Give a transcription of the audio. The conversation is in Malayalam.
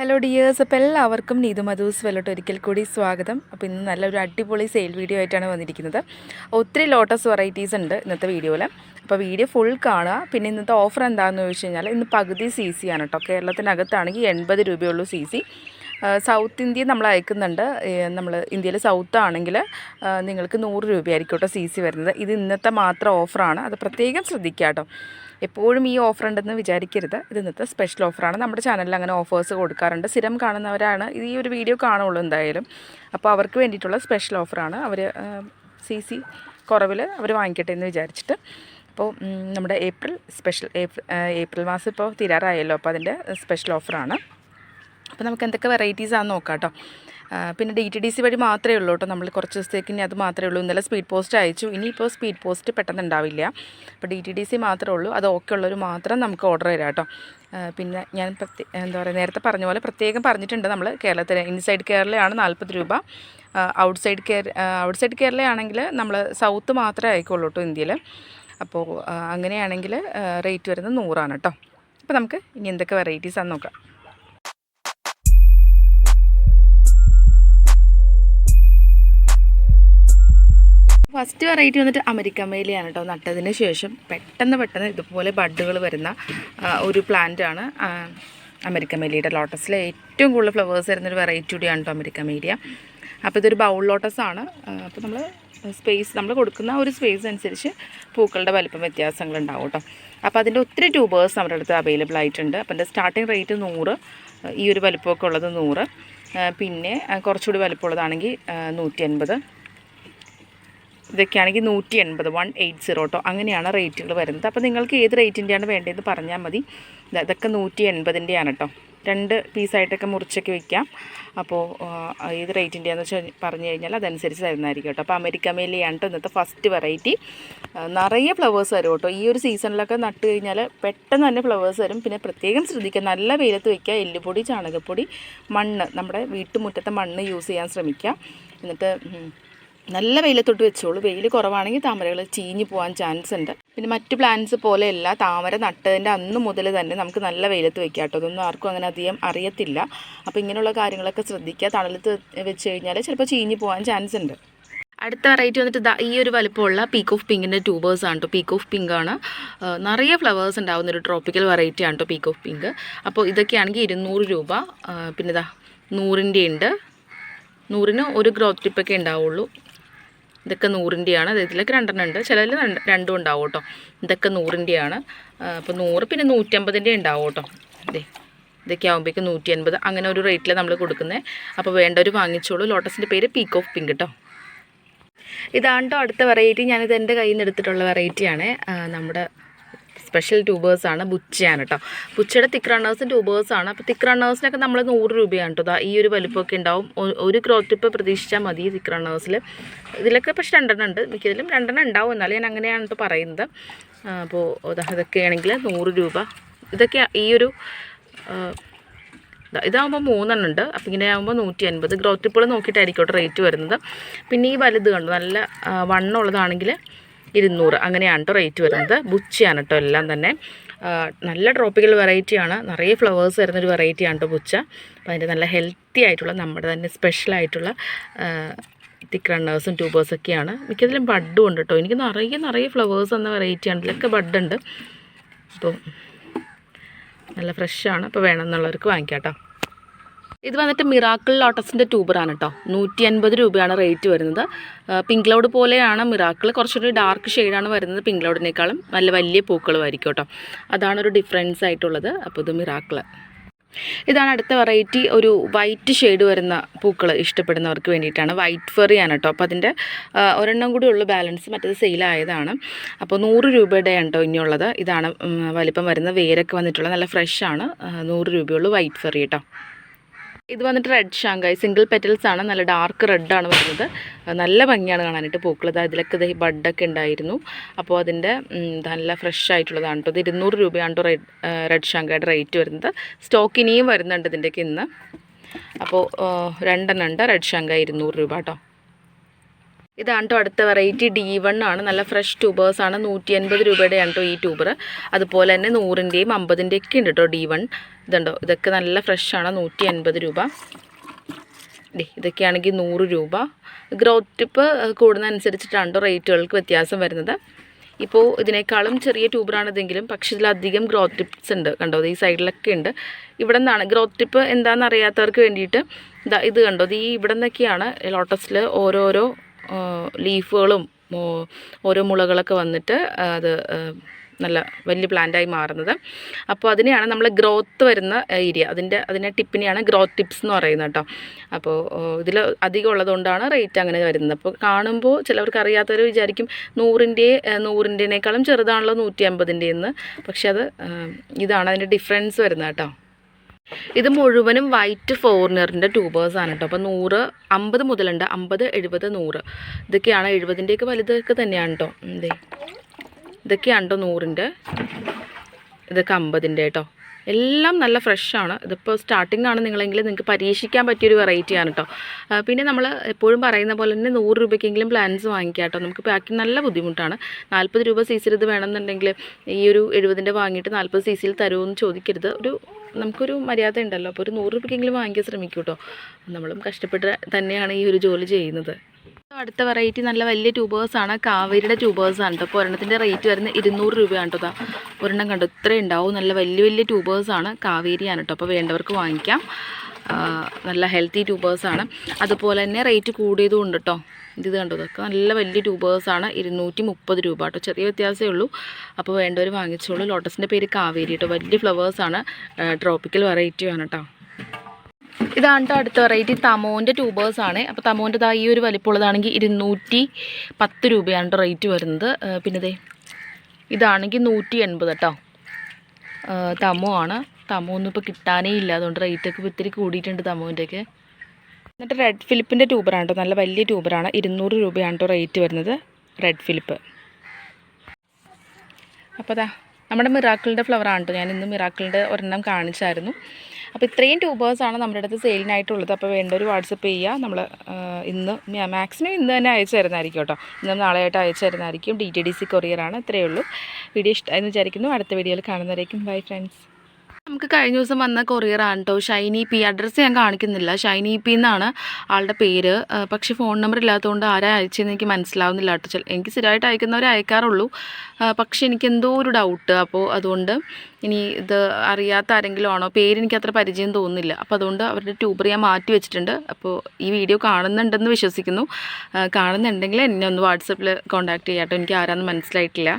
ഹലോ ഡിയേഴ്സ് അപ്പോൾ എല്ലാവർക്കും നീതു മധുസ് വെല്ലോട്ട് ഒരിക്കൽ കൂടി സ്വാഗതം. അപ്പോൾ ഇന്ന് നല്ലൊരു അടിപൊളി സെയിൽ വീഡിയോ ആയിട്ടാണ് വന്നിരിക്കുന്നത്. ഒത്തിരി ലോട്ടസ് വെറൈറ്റീസ് ഉണ്ട് ഇന്നത്തെ വീഡിയോയിൽ അപ്പോൾ വീഡിയോ ഫുൾ കാണുക. പിന്നെ ഇന്നത്തെ ഓഫർ എന്താണെന്ന് ചോദിച്ചു കഴിഞ്ഞാൽ ഇന്ന് പകുതി സി സി ആണ് കേട്ടോ കേരളത്തിനകത്താണെങ്കിൽ എൺപത് രൂപയുള്ളൂ സി സി സൗത്ത് ഇന്ത്യ നമ്മൾ അയക്കുന്നുണ്ട്. നമ്മൾ ഇന്ത്യയിൽ സൗത്ത് ആണെങ്കിൽ നിങ്ങൾക്ക് നൂറ് രൂപയായിരിക്കും കേട്ടോ സി സി വരുന്നത്. ഇത് ഇന്നത്തെ മാത്രം ഓഫറാണ് അത് പ്രത്യേകം ശ്രദ്ധിക്കുക കേട്ടോ എപ്പോഴും ഈ ഓഫർ ഉണ്ടെന്ന് വിചാരിക്കരുത്. ഇത് ഇന്നത്തെ സ്പെഷ്യൽ ഓഫറാണ് നമ്മുടെ ചാനലിൽ അങ്ങനെ ഓഫേഴ്സ് കൊടുക്കാറുണ്ട്. സ്ഥിരം കാണുന്നവരാണ്. ഈ ഒരു വീഡിയോ കാണുള്ളൂ എന്തായാലും. അപ്പോൾ അവർക്ക് വേണ്ടിയിട്ടുള്ള സ്പെഷ്യൽ ഓഫറാണ് അവർ സി സി കുറവിൽ അവർ വാങ്ങിക്കട്ടെ എന്ന് വിചാരിച്ചിട്ട്. അപ്പോൾ നമ്മുടെ ഏപ്രിൽ സ്പെഷ്യൽ ഏപ്രിൽ മാസം ഇപ്പോൾ തീരാറായല്ലോ. അപ്പോൾ അതിന്റെ സ്പെഷ്യൽ ഓഫറാണ് അപ്പോൾ നമുക്ക് എന്തൊക്കെ വെറൈറ്റീസ് ആണെന്ന് നോക്കാം കേട്ടോ. പിന്നെ ഡി ടി ഡി സി വഴി മാത്രമേ ഉള്ളൂ കേട്ടോ. നമ്മൾ കുറച്ച് ദിവസത്തേക്ക് ഇനി അത് മാത്രമേ ഉള്ളൂ. ഇന്നലെ സ്പീഡ് പോസ്റ്റ് അയച്ചു. ഇനിയിപ്പോൾ സ്പീഡ് പോസ്റ്റ് പെട്ടെന്ന് ഉണ്ടാവില്ല അപ്പോൾ ഡി ടി ഡി സി മാത്രമേ ഉള്ളൂ. അത് ഓക്കെ ഉള്ളവർ മാത്രം നമുക്ക് ഓർഡർ തരാം കേട്ടോ. പിന്നെ ഞാൻ പ്രത്യേ എന്താ പറയുക നേരത്തെ പറഞ്ഞ പോലെ പ്രത്യേകം പറഞ്ഞിട്ടുണ്ട് നമ്മൾ കേരളത്തിൽ ഇൻസൈഡ് കേരളയാണ് നാൽപ്പത് രൂപ. ഔട്ട് സൈഡ് കേര ഔട്ട് സൈഡ് കേരളയാണെങ്കിൽ നമ്മൾ സൗത്ത് മാത്രമേ ആയിക്കുള്ളൂ കേട്ടോ ഇന്ത്യയിൽ അപ്പോൾ അങ്ങനെയാണെങ്കിൽ റേറ്റ് വരുന്നത് നൂറാണ് കേട്ടോ. അപ്പോൾ നമുക്ക് ഇനി എന്തൊക്കെ വെറൈറ്റീസാണെന്ന് നോക്കാം. ഫസ്റ്റ് വെറൈറ്റി വന്നിട്ട് അമേരിക്കൻ മേലിയാണ് കേട്ടോ നട്ടതിന് ശേഷം പെട്ടെന്ന് പെട്ടെന്ന് ഇതുപോലെ ബഡുകൾ വരുന്ന ഒരു പ്ലാന്റ് ആണ് അമേരിക്ക അമേരിക്കൻ മേലിയുടെ ലോട്ടസിലെ ഏറ്റവും കൂടുതൽ ഫ്ലവേഴ്സ് വരുന്നൊരു വെറൈറ്റി കൂടിയാണ് കേട്ടോ അമേരിക്കൻ മേലിയ. അപ്പോൾ ഇതൊരു ബൗൾ ലോട്ടസ് ആണ്. അപ്പോൾ നമ്മൾ സ്പേസ് നമ്മൾ കൊടുക്കുന്ന ഒരു സ്പേസ് അനുസരിച്ച് പൂക്കളുടെ വലിപ്പം വ്യത്യാസങ്ങളുണ്ടാവും കേട്ടോ. അപ്പോൾ അതിന്റെ ഒത്തിരി ട്യൂബേഴ്സ് നമ്മുടെ അടുത്ത് അവൈലബിൾ ആയിട്ടുണ്ട്. അപ്പോൾ എന്റെ സ്റ്റാർട്ടിങ് റേറ്റ് നൂറ് ഈ ഒരു വലിപ്പമൊക്കെ ഉള്ളത് നൂറ്. പിന്നെ കുറച്ചുകൂടി വലിപ്പമുള്ളതാണെങ്കിൽ നൂറ്റി അൻപത് ഇതൊക്കെയാണെങ്കിൽ നൂറ്റി എൺപത് വൺ എയ്റ്റ് സീറോ കേട്ടോ അങ്ങനെയാണ് റേറ്റുകൾ വരുന്നത്. അപ്പോൾ നിങ്ങൾക്ക് ഏത് റേറ്റിന്റെയാണ് വേണ്ടതെന്ന് പറഞ്ഞാൽ മതി. ഇതൊക്കെ നൂറ്റി എൺപതിന്റെയാണ് കേട്ടോ രണ്ട് പീസായിട്ടൊക്കെ മുറിച്ചൊക്കെ വയ്ക്കാം അപ്പോൾ ഏത് റേറ്റിന്റെയാണെന്ന് വെച്ചാൽ പറഞ്ഞു കഴിഞ്ഞാൽ അതനുസരിച്ച് തരുന്നതായിരിക്കും കേട്ടോ അപ്പോൾ അമേരിക്ക മേലിയാണ് കേട്ടോ ഇന്നത്തെ ഫസ്റ്റ് വെറൈറ്റി. നിറയെ ഫ്ലവേഴ്സ് വരും കേട്ടോ ഈ ഒരു സീസണിലൊക്കെ നട്ട് കഴിഞ്ഞാൽ പെട്ടെന്ന് തന്നെ ഫ്ലവേഴ്സ് വരും. പിന്നെ പ്രത്യേകം ശ്രദ്ധിക്കുക നല്ല വെയിലത്ത് വയ്ക്കുക എല്ലുപൊടി ചാണകപ്പൊടി മണ്ണ്. നമ്മുടെ വീട്ടുമുറ്റത്തെ മണ്ണ് യൂസ് ചെയ്യാൻ ശ്രമിക്കുക. എന്നിട്ട് നല്ല വെയിലത്തൊട്ട് വെച്ചോളൂ. വെയിൽ കുറവാണെങ്കിൽ താമരകൾ ചീഞ്ഞു പോകാൻ ചാൻസ് ഉണ്ട്. പിന്നെ മറ്റ് പ്ലാന്റ്സ് പോലെയല്ല താമര നട്ടതിന്റെ അന്ന് മുതൽ തന്നെ നമുക്ക് നല്ല വെയിലത്ത് വെക്കാം കേട്ടോ. അതൊന്നും ആർക്കും അങ്ങനെ അധികം അറിയത്തില്ല. അപ്പോൾ ഇങ്ങനെയുള്ള കാര്യങ്ങളൊക്കെ ശ്രദ്ധിക്കുക. തണലത്ത് വെച്ച് കഴിഞ്ഞാൽ ചിലപ്പോൾ ചീഞ്ഞു പോകാൻ ചാൻസ് ഉണ്ട്. അടുത്ത വെറൈറ്റി വന്നിട്ട് ഈ ഒരു വലിപ്പമുള്ള പീക്ക് ഓഫ് പിങ്കിന്റെ ട്യൂബേഴ്സ് ആണ് കേട്ടോ പീക്ക് ഓഫ് പിങ്ക് ആണ്. നിറയെ ഫ്ലവേഴ്സ് ഉണ്ടാകുന്ന ഒരു ട്രോപ്പിക്കൽ വെറൈറ്റി ആണ് കേട്ടോ പീക്ക് ഓഫ് പിങ്ക് അപ്പോൾ ഇതൊക്കെയാണെങ്കിൽ ഇരുന്നൂറ് രൂപ. പിന്നെ ഇതാ നൂറിന്റെ ഉണ്ട്. നൂറിന് ഒരു ഗ്രോത്ത് ടിപ്പൊക്കെ ഉണ്ടാവുള്ളൂ. ഇതൊക്കെ നൂറിന്റെയാണ്. ഇതിലൊക്കെ രണ്ടെണ്ണം ഉണ്ട്. ചിലതിൽ രണ്ടും ഉണ്ടാവും കേട്ടോ. ഇതൊക്കെ നൂറിന്റെയാണ്. അപ്പോൾ നൂറ് പിന്നെ നൂറ്റമ്പതിന്റെ ഉണ്ടാവും കേട്ടോ. അതെ ഇതൊക്കെ ആകുമ്പോഴേക്കും നൂറ്റി അൻപത് അങ്ങനെ ഒരു റേറ്റിൽ നമ്മൾ കൊടുക്കുന്നത് അപ്പോൾ വേണ്ടവർ വാങ്ങിച്ചോളൂ. ലോട്ടസിന്റെ പേര് പീക്ക് ഓഫ് പിങ്ക് കേട്ടോ ഇതാണ്ടോ അടുത്ത വെറൈറ്റി ഞാനിത് എന്റെ കയ്യിൽ നിന്ന് എടുത്തിട്ടുള്ള വെറൈറ്റിയാണ് നമ്മുടെ സ്പെഷ്യൽ ട്യൂബേഴ്സ് ട്യൂബേഴ്സാണ് ബുച്ചയാണ് കേട്ടോ ബുച്ചയുടെ തിക്ക് റണ്ണേഴ്സും ആണ്. അപ്പോൾ തിക്ക് റണ്ണേഴ്സിനൊക്കെ നമ്മൾ നൂറ് രൂപയാണ് കേട്ടോ ഈ ഒരു വലിപ്പമൊക്കെ ഉണ്ടാവും. ഒരു ക്രോത്ത് ടിപ്പ് പ്രതീക്ഷിച്ചാൽ മതി തിക്ക് റണ്ണേഴ്സിൽ ഇതിലൊക്കെ പക്ഷെ രണ്ടെണ്ണം ഉണ്ട്. മിക്കതിലും രണ്ടെണ്ണം ഉണ്ടാവും. എന്നാലും ഞാൻ അങ്ങനെയാണ് കേട്ടോ പറയുന്നത്. അപ്പോൾ ഇതൊക്കെയാണെങ്കിൽ നൂറ് രൂപ. ഇതൊക്കെ ഈ ഒരു ഇതാകുമ്പോൾ മൂന്നെണ്ണം ഉണ്ട്. അപ്പോൾ ഇങ്ങനെ ആകുമ്പോൾ നൂറ്റി അൻപത് ഗ്രോത്ത് ഇപ്പോൾ നോക്കിയിട്ടായിരിക്കും റേറ്റ് വരുന്നത്. പിന്നെ ഈ വലുത് കണ്ടു? നല്ല വണ്ണമുള്ളതാണെങ്കിൽ ഇരുന്നൂറ്. അങ്ങനെയാണ് കേട്ടോ റേറ്റ് വരുന്നത്. ബുച്ചയാണ് കേട്ടോ എല്ലാം തന്നെ. നല്ല ട്രോപ്പിക്കൽ വെറൈറ്റിയാണ് നിറയെ ഫ്ലവേഴ്സ് വരുന്നൊരു വെറൈറ്റിയാണ് കേട്ടോ ബുച്ച. അപ്പോൾ അതിന്റെ നല്ല ഹെൽത്തി ആയിട്ടുള്ള നമ്മുടെ തന്നെ സ്പെഷ്യൽ ആയിട്ടുള്ള തിക്ക് റണ്ണേഴ്സും ട്യൂബേഴ്സൊക്കെയാണ് മിക്കതിലും ബഡും ഉണ്ട് കേട്ടോ എനിക്ക് നിറയെ നിറയെ ഫ്ലവേഴ്സ് എന്ന വെറൈറ്റിയാണ് ഇതിലൊക്കെ ബഡുണ്ട് അപ്പോൾ നല്ല ഫ്രഷാണ് അപ്പോൾ വേണമെന്നുള്ളവർക്ക് വാങ്ങിക്കാം കേട്ടോ ഇത് വന്നിട്ട് മിറാക്കിൾ ലോട്ടസിന്റെ ട്യൂബറാണ് കേട്ടോ നൂറ്റി അൻപത് രൂപയാണ് റേറ്റ് വരുന്നത്. പിങ്ക് ക്ലൗഡ് പോലെയാണ് മിറാക്കിൾ. കുറച്ചൊരു ഡാർക്ക് ഷെയ്ഡാണ് വരുന്നത് പിങ്ക് ക്ലൗഡിനേക്കാളും. നല്ല വലിയ പൂക്കളുമായിരിക്കും കേട്ടോ അതാണ് ഒരു ഡിഫറൻസ് ആയിട്ടുള്ളത്. അപ്പോൾ ഇത് മിറാക്കിൾ. ഇതാണ് അടുത്ത വെറൈറ്റി. ഒരു വൈറ്റ് ഷെയ്ഡ് വരുന്ന പൂക്കൾ ഇഷ്ടപ്പെടുന്നവർക്ക് വേണ്ടിയിട്ടാണ്. വൈറ്റ് ഫെറിയാണ് കേട്ടോ അപ്പോൾ അതിന്റെ ഒരെണ്ണം കൂടി ഉള്ളു. ബാലൻസ് മറ്റേത് സെയിലായതാണ്. അപ്പോൾ നൂറ് രൂപയുടെ കേട്ടോ ഇനിയുള്ളത്. ഇതാണ് വലിപ്പം വരുന്ന വേരൊക്കെ വന്നിട്ടുള്ള നല്ല ഫ്രഷാണ് നൂറ് രൂപയുള്ളൂ വൈറ്റ് ഫെറി കേട്ടോ ഇത് വന്നിട്ട് റെഡ് ഷാങ്കായ് സിംഗിൾ പെറ്റൽസ് ആണ്. നല്ല ഡാർക്ക് റെഡ് ആണ് വരുന്നത്. നല്ല ഭംഗിയാണ് കാണാനായിട്ട് പൂക്കൾ ഇതാ അതിലൊക്കെ ഇത് ബഡൊക്കെ ഉണ്ടായിരുന്നു. അപ്പോൾ അതിന്റെ നല്ല ഫ്രഷ് ആയിട്ടുള്ളതാണ് കേട്ടോ ഇത് ഇരുന്നൂറ് രൂപയാണ് കേട്ടോ റെഡ് ഷാങ്കായുടെ റേറ്റ് വരുന്നത്. സ്റ്റോക്ക് ഇനിയും വരുന്നുണ്ട് ഇതിന്റെയൊക്കെ ഇന്ന്. അപ്പോൾ രണ്ടെണ്ണം ഉണ്ട്. റെഡ് ഷാങ്കായ് ഇരുന്നൂറ് രൂപ കേട്ടോ ഇതാണ് കേട്ടോ അടുത്ത വെറൈറ്റി ഡി വൺ ആണ്. നല്ല ഫ്രഷ് ട്യൂബേഴ്സ് ആണ്. നൂറ്റി അൻപത് രൂപയുടെയാണ് കേട്ടോ ഈ ട്യൂബർ അതുപോലെ തന്നെ നൂറിന്റെയും അമ്പതിന്റെയും ഒക്കെ ഉണ്ട് കേട്ടോ ഡി വൺ ഇതുണ്ടോ? ഇതൊക്കെ നല്ല ഫ്രഷ് ആണ്. നൂറ്റി അൻപത് രൂപ ഇതൊക്കെയാണെങ്കിൽ നൂറ് രൂപ. ഗ്രോത്ത് ടിപ്പ് കൂടുന്നതനുസരിച്ചിട്ടാണ് റേറ്റുകൾക്ക് വ്യത്യാസം വരുന്നത്. ഇപ്പോൾ ഇതിനേക്കാളും ചെറിയ ട്യൂബറാണിതെങ്കിലും പക്ഷേ ഇതിലധികം ഗ്രോത്ത് ടിപ്സ് ഉണ്ട്. കണ്ടോ? ഈ സൈഡിലൊക്കെ ഉണ്ട്. ഇവിടെ നിന്നാണ്. ഗ്രോത്ത് ടിപ്പ് എന്താണെന്ന് അറിയാത്തവർക്ക് വേണ്ടിയിട്ട് ഇത് കണ്ടോ? ഇത് ഈ ഇവിടെ നിന്നൊക്കെയാണ് ലോട്ടസിൽ ഓരോരോ ലീഫുകളും ഓരോ മുളകളൊക്കെ വന്നിട്ട് അത് നല്ല വലിയ പ്ലാന്റായി മാറുന്നത്. അപ്പോൾ അതിനെയാണ് നമ്മൾ ഗ്രോത്ത് വരുന്ന ഏരിയ അതിന്റെ അതിന്റെ ടിപ്പിനെയാണ് ഗ്രോത്ത് ടിപ്സ് എന്ന് പറയുന്നത് കേട്ടോ. അപ്പോൾ ഇതിൽ അധികം ഉള്ളതുകൊണ്ടാണ് റേറ്റ് അങ്ങനെ വരുന്നത്. അപ്പോൾ കാണുമ്പോൾ ചിലവർക്ക് അറിയാത്തവർ വിചാരിക്കും നൂറിന്റെ നൂറിന്റെനേക്കാളും ചെറുതാണല്ലോ നൂറ്റി അമ്പതിന്റെ എന്ന് പക്ഷെ അത് ഇതാണ് അതിന്റെ ഡിഫറൻസ് വരുന്നത് കേട്ടോ. ഇത് മുഴുവനും വൈറ്റ് ഫോറിനറിന്റെ ആണ് കേട്ടോ അപ്പോൾ നൂറ് അമ്പത് മുതലുണ്ട്. അമ്പത് എഴുപത് നൂറ്. ഇതൊക്കെയാണ് എഴുപതിന്റെയൊക്കെ വലുതൊക്കെ തന്നെയാണ് കേട്ടോ എന്തേ ഇതൊക്കെയാണ് കേട്ടോ നൂറിന്റെ ഇതൊക്കെ അമ്പതിന്റെ കേട്ടോ എല്ലാം നല്ല ഫ്രഷാണ്. ഇതിപ്പോൾ സ്റ്റാർട്ടിംഗ് ആണ് നിങ്ങളെങ്കിൽ നിങ്ങൾക്ക് പരീക്ഷിക്കാൻ പറ്റിയൊരു വെറൈറ്റിയാണ് കേട്ടോ പിന്നെ നമ്മൾ എപ്പോഴും പറയുന്ന പോലെ തന്നെ നൂറ് രൂപയ്ക്കെങ്കിലും പ്ലാൻസ് വാങ്ങിക്കാം കേട്ടോ നമുക്ക് പാക്കിംഗ് നല്ല ബുദ്ധിമുട്ടാണ്. നാൽപ്പത് രൂപ സി സിയിൽ ഇത് വേണമെന്നുണ്ടെങ്കിൽ ഈ ഒരു എഴുപതിന്റെ വാങ്ങിയിട്ട് നാൽപ്പത് സി സിയിൽ തരുമെന്ന് ചോദിക്കരുത്. ഒരു നമുക്കൊരു മര്യാദ ഉണ്ടല്ലോ. അപ്പോൾ ഒരു നൂറ് രൂപയ്ക്കെങ്കിലും വാങ്ങിക്കാൻ ശ്രമിക്കൂ കേട്ടോ നമ്മളും കഷ്ടപ്പെട്ട് തന്നെയാണ് ഈ ഒരു ജോലി ചെയ്യുന്നത്. അടുത്ത വെറൈറ്റി നല്ല വലിയ ട്യൂബേഴ്സ് ആണ്. കാവേരിയുടെ ട്യൂബേഴ്സാണ് കേട്ടോ അപ്പോൾ ഒരെണ്ണത്തിന്റെ റേറ്റ് വരുന്നത് ഇരുന്നൂറ് രൂപയാണ് കേട്ടോ ഒരെണ്ണം കണ്ടു? ഇത്രയും ഉണ്ടാവും. നല്ല വലിയ വലിയ ട്യൂബേഴ്സ് ആണ്. കാവേരിയാണ് കേട്ടോ അപ്പോൾ വേണ്ടവർക്ക് വാങ്ങിക്കാം. നല്ല ഹെൽത്തി ട്യൂബേഴ്സ് ആണ്. അതുപോലെ തന്നെ റേറ്റ് കൂടിയതും ഉണ്ട് കേട്ടോ ഇത് കണ്ടോ? ഇതൊക്കെ നല്ല വലിയ ട്യൂബേഴ്സാണ് ഇരുന്നൂറ്റി മുപ്പത് രൂപ കേട്ടോ ചെറിയ വ്യത്യാസമേ ഉള്ളൂ. അപ്പോൾ വേണ്ടവർ വാങ്ങിച്ചോളൂ. ലോട്ടസിന്റെ പേര് കാവേരി കേട്ടോ വലിയ ഫ്ലവേഴ്സാണ് ട്രോപ്പിക്കൽ വെറൈറ്റിയാണ് കേട്ടോ ഇതാണ് അടുത്ത വെറൈറ്റി തമോന്റെ ആണ്. അപ്പോൾ തമോന്റെ ഈ ഒരു വലിപ്പമുള്ളതാണെങ്കിൽ ഇരുന്നൂറ്റി പത്ത് രൂപയാണ് റേറ്റ് വരുന്നത്. പിന്നെ ദേ ഇതാണെങ്കിൽ നൂറ്റി എൺപത് കേട്ടോ തമോ ആണ്. തമോ ഒന്നും ഇപ്പോൾ കിട്ടാനേ ഇല്ല. അതുകൊണ്ട് റേറ്റൊക്കെ ഇത്തിരി കൂടിയിട്ടുണ്ട് തമോന്റെയൊക്കെ എന്നിട്ട് റെഡ് ഫിലിപ്പിന്റെ ട്യൂബറാണ് കേട്ടോ നല്ല വലിയ ട്യൂബറാണ് ഇരുന്നൂറ് രൂപയാണ് റേറ്റ് വരുന്നത് റെഡ് ഫിലിപ്പ് അപ്പോൾ അതാ നമ്മുടെ മിറാക്കിളിന്റെ ഫ്ലവറാണ് കേട്ടോ ഞാൻ ഇന്ന് മിറാക്കിളിന്റെ ഒരെണ്ണം കാണിച്ചായിരുന്നു. അപ്പോൾ ഇത്രയും ട്യൂബേഴ്സാണ് നമ്മുടെ അടുത്ത് സെയിലിനായിട്ടുള്ളത് അപ്പോൾ വേണ്ട ഒരു വാട്സപ്പ് ചെയ്യുക നമ്മൾ ഇന്ന് മാക്സിമം ഇന്ന് തന്നെ അയച്ചു തരുന്നതായിരിക്കും കേട്ടോ. ഇന്ന് നാളെയായിട്ട് അയച്ചു തരുന്നതായിരിക്കും. ഡി ടി ഡി സി കൊറിയറാണ് ഇത്രയേ ഉള്ളൂ. വീഡിയോ ഇഷ്ടമായെന്ന് വിചാരിക്കുന്നു. അടുത്ത വീഡിയോയിൽ കാണുന്നതായിരിക്കും ബൈ ഫ്രണ്ട്സ് നമുക്ക് കഴിഞ്ഞ ദിവസം വന്ന കൊറിയറാണ് കേട്ടോ ഷൈനി പി. അഡ്രസ്സ് ഞാൻ കാണിക്കുന്നില്ല. ഷൈനി പി എന്നാണ് ആളുടെ പേര്. പക്ഷേ ഫോൺ നമ്പർ ഇല്ലാത്തതുകൊണ്ട് ആരാ അയച്ചതെന്ന് എനിക്ക് മനസ്സിലാവുന്നില്ല കേട്ടോ എനിക്ക് സ്ഥിരമായിട്ട് അയക്കുന്നവരെ അയക്കാറുള്ളൂ. പക്ഷെ എനിക്ക് എന്തോ ഒരു ഡൗട്ട് അപ്പോൾ അതുകൊണ്ട് ഇനി ഇത് അറിയാത്ത ആരെങ്കിലും ആണോ? പേര് എനിക്ക് അത്ര പരിചയം തോന്നുന്നില്ല. അപ്പോൾ അതുകൊണ്ട് അവരുടെ ട്യൂബർ ഞാൻ മാറ്റി വെച്ചിട്ടുണ്ട്. അപ്പോൾ ഈ വീഡിയോ കാണുന്നുണ്ടെന്ന് വിശ്വസിക്കുന്നു. കാണുന്നുണ്ടെങ്കിൽ എന്നെ ഒന്ന് വാട്സപ്പിൽ കോൺടാക്ട് ചെയ്യാം കേട്ടോ എനിക്ക് ആരാന്ന് മനസ്സിലായിട്ടില്ല.